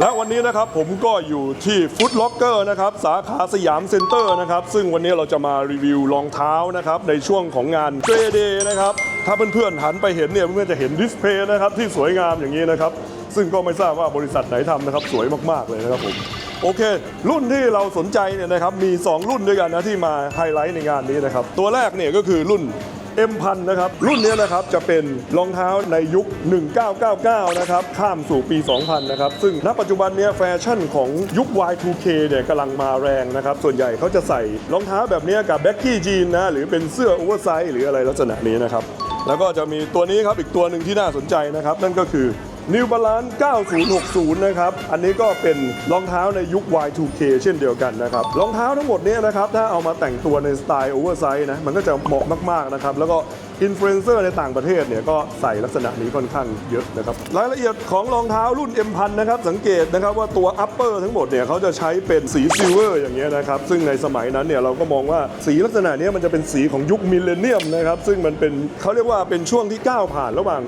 และวันนี้นะครับผมก็อยู่ที่ฟุตล็อกเกอร์นะครับสาขาสยามเซ็นเตอร์นะครับซึ่งวันนี้เราจะมารีวิวรองเท้านะครับในช่วงของงานเ a เดย์นะครับถ้าเพื่อนๆหันไปเห็นเนี่ยเพื่อนๆจะเห็นดิสเพย์นะครับที่สวยงามอย่างนี้นะครับซึ่งก็ไม่ทราบว่าบริษัทไหนทำนะครับสวยมากๆเลยนะครับผมโอเค รุ่นที่เราสนใจเนี่ยนะครับมี 2 รุ่นด้วยกันนะที่มาไฮไลท์ในงานนี้นะครับตัวแรกเนี่ยก็คือรุ่น M พันนะครับ รุ่นนี้นะครับจะเป็นรองเท้าในยุค 1999 นะครับ ข้ามสู่ปี 2000 นะครับ ซึ่งณปัจจุบันเนี้ยแฟชั่นของยุค Y2K เนี่ยกำลังมาแรงนะครับ ส่วนใหญ่เขาจะใส่รองเท้าแบบนี้กับแบ็กกี้จีนนะ หรือเป็นเสื้อโอเวอร์ไซส์หรืออะไรลักษณะนี้นะครับ แล้วก็จะมีตัวนี้ครับอีกตัวหนึ่งที่น่าสนใจนะครับ นั่นก็คือ New Balance 9060 นะครับ อันนี้ก็เป็นรองเท้าในยุค Y2K เช่นเดียวกันนะครับ รองเท้าทั้งหมดเนี้นะครับ ถ้าเอามาแต่งตัวในสไตล์โอเวอร์ไซส์นะ มันก็จะเหมาะมาก ๆ นะครับ แล้วก็ อินฟลูเอนเซอร์ในต่างประเทศเนี่ยก็ใส่ลักษณะนี้ค่อนข้างเยอะนะครับรายละเอียดของรองเท้ารุ่น M พันนะครับสังเกตนะครับว่าตัว upper ทั้งหมดเนี่ยเขาจะใช้เป็นสีซิลเวอร์อย่างเงี้ยนะครับซึ่งในสมัยนั้นเนี่ยเราก็มองว่าสีลักษณะนี้มันจะเป็นสีของยุคมิลเลนเนียมนะครับซึ่งมันเป็นเขาเรียกว่าเป็นช่วงที่ก้าวผ่านระหว่าง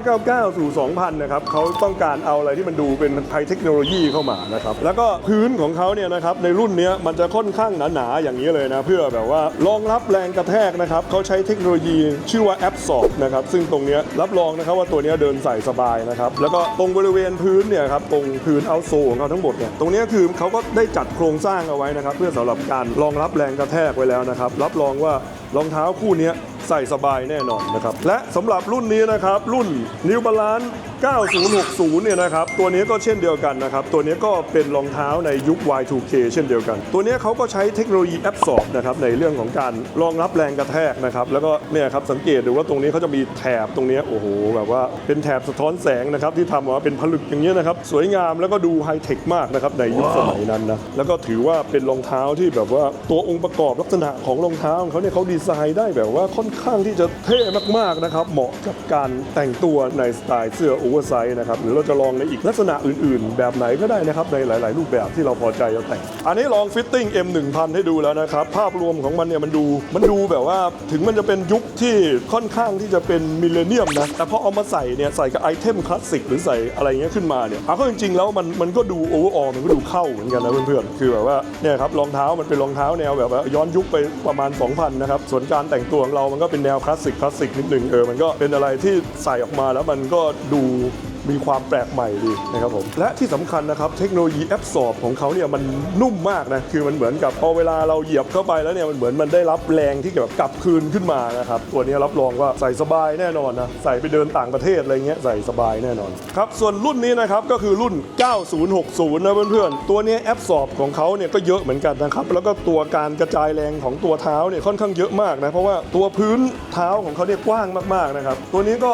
1999 สู่ 2000 นะครับเขาต้องการเอาอะไรที่มันดูเป็นไฮเทคโนโลยีเข้ามานะครับแล้วก็พื้นของเขาเนี่ยนะครับในรุ่นเนี้ยมันจะค่อนข้างหนาๆอย่างนี้เลยนะเพื่อแบบว่ารองรับแรงกระแทกนะครับเขาใช้เทคโนโลยีชื่อว่าแอปสอบนะครับซึ่งตรงนี้รับรองนะครับว่าตัวนี้เดินใส่สบายนะครับแล้วก็ตรงบริเวณพื้นเนี่ยครับตรงพื้นเอาโซของเขาทั้งหมดเนี่ยตรงนี้คือเขาก็ได้จัดโครงสร้างเอาไว้นะครับเพื่อสำหรับการรองรับแรงกระแทกไว้แล้วนะครับรับรองว่ารองเท้าคู่นี้ใส่สบายแน่นอนนะครับและสำหรับรุ่นนี้นะครับรุ่น New Balance 9060 เนี่ยนะครับ ตัวนี้ก็เช่นเดียวกันนะครับ ตัวนี้ก็เป็นรองเท้าในยุค Y2K เช่นเดียวกัน ตัวนี้เขาก็ใช้เทคโนโลยี Absorb นะครับในเรื่องของการรองรับแรงกระแทกนะครับ แล้วก็เนี่ยครับสังเกตดูว่าตรงนี้เขาจะมีแถบตรงนี้โอ้โหแบบว่าเป็นแถบสะท้อนแสงนะครับที่ทำออกมาเป็นผลึกอย่างนี้ยนะครับสวยงามแล้วก็ดูไฮเทคมากนะครับในยุคสมัยนั้นนะแล้วก็ถือว่าเป็นรองเท้าที่แบบว่าตัวองค์ประกอบลักษณะของรองเท้าของเขาเนี่ยเขาดีไซน์ได้แบบว่าค่อนข้างที่จะเท่มากๆนะครับเหมาะกับการแต่งตัวในสไตล์เสื้อโอเวอร์ไซส์นะครับ หรือเราจะลองในอีกลักษณะอื่นๆ แบบไหนก็ได้นะครับ ในหลาย ๆ รูปแบบที่เราพอใจจะแต่ง อันนี้ลองฟิตติ้ง M1000 ให้ดูแล้วนะครับ ภาพรวมของมันเนี่ยมันดู มันดูแบบว่าถึงมันจะเป็นยุคที่ค่อนข้างที่จะเป็นมิเลเนียมนะ แต่พอเอามาใส่เนี่ยใส่กับไอเทมคลาสสิกหรือใส่อะไรเงี้ยขึ้นมาเนี่ยเอาเข้าจริง ๆ แล้วมันมันก็ดูโอเวอร์ออมันก็ดูเข้าเหมือนกันนะเพื่อนๆคือแบบว่าเนี่ยครับรองเท้ามันเป็นรองเท้าแนวแบบว่าย้อนยุคไปประมาณ 2,000 นะครับส่วนการแต่งตัวของเรามันก็เป็นแนวคลาสสิกคลาสสิกนิดหนึ่งเออมันก็เป็นอะไรที่ใส่ออกมาแล้วมันก็ดู Tchau! มีความแปลกใหม่ดีนะครับผม และที่สำคัญนะครับเทคโนโลยีแอบสอบของเขาเนี่ยมันนุ่มมากนะ คือมันเหมือนกับพอเวลาเราเหยียบเข้าไปแล้วเนี่ยมันเหมือนมันได้รับแรงที่แบบกลับคืนขึ้นมานะครับ ตัวนี้รับรองว่าใส่สบายแน่นอนนะ ใส่ไปเดินต่างประเทศอะไรเงี้ยใส่สบายแน่นอนครับส่วนรุ่นนี้นะครับก็คือรุ่น 9060 นะเพื่อนๆ ตัวนี้แอบสอบของเขาเนี่ยก็เยอะเหมือนกันนะครับ แล้วก็ตัวการกระจายแรงของตัวเท้าเนี่ยค่อนข้างเยอะมากนะเพราะว่าตัวพื้นเท้าของเขาเนี่ยกว้างมากๆนะครับตัวนี้ก็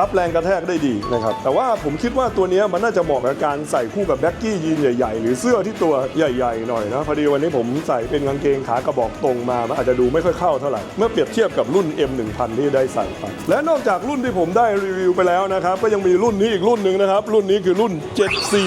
รับแรงกระแทกได้ดีนะครับแต่ว่าผมคิดว่าตัวนี้มันน่าจะเหมาะกับการใส่คู่กับแบ็กกี้ยีนใหญ่ ๆ หรือเสื้อที่ตัวใหญ่ๆหน่อยนะพอดีวันนี้ผมใส่เป็นกางเกงขากระบอกตรงมามันอาจจะดูไม่ค่อยเข้าเท่าไหร่เมื่อเปรียบเทียบกับรุ่น M1000 ที่ได้ใส่ไปและนอกจากรุ่นที่ผมได้รีวิวไปแล้วนะครับก็ยังมีรุ่นนี้อีกรุ่นหนึ่งนะครับรุ่นนี้คือรุ่น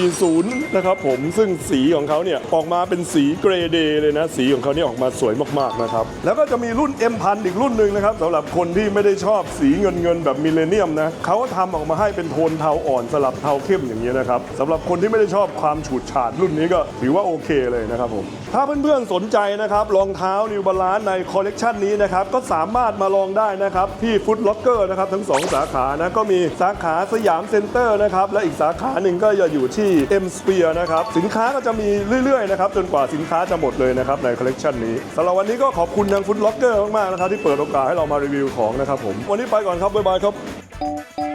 740 นะครับผมซึ่งสีของเขาเนี่ยออกมาเป็นสีเกรเดย์เลยนะสีของเขาเนี่ยออกมาสวยมากๆนะครับแล้วก็จะมีรุ่น M1000 อีกรุ่นหนึ่งนะครับสำหรับคนที่ไม่ได้ชอบสีเงินเงินแบบมิเลเนียมนะเขาทำออกมาให้เป็นโทนเทาอ่อนสลับเทาเข้มอย่างนี้นะครับสำหรับคนที่ไม่ได้ชอบความฉูดฉาดรุ่นนี้ก็ถือว่าโอเคเลยนะครับผมถ้าเพื่อนๆสนใจนะครับรองเท้า New Balance ในคอลเลกชันนี้นะครับก็สามารถมาลองได้นะครับที่ฟุตล็อกเกอร์นะครับทั้ง 2 สาขานะก็มีสาขาสยามเซ็นเตอร์นะครับและอีกสาขาหนึ่งก็จะอยู่ที่ M Sphere นะครับสินค้าก็จะมีเรื่อยๆนะครับจนกว่าสินค้าจะหมดเลยนะครับในคอลเลกชันนี้สำหรับวันนี้ก็ขอบคุณทางฟุตล็อกเกอร์มากๆนะครับที่เปิดโอกาสให้เรามารีวิวของนะครับผมวันนี้ไปก่อนครับบ๊ายบายครับ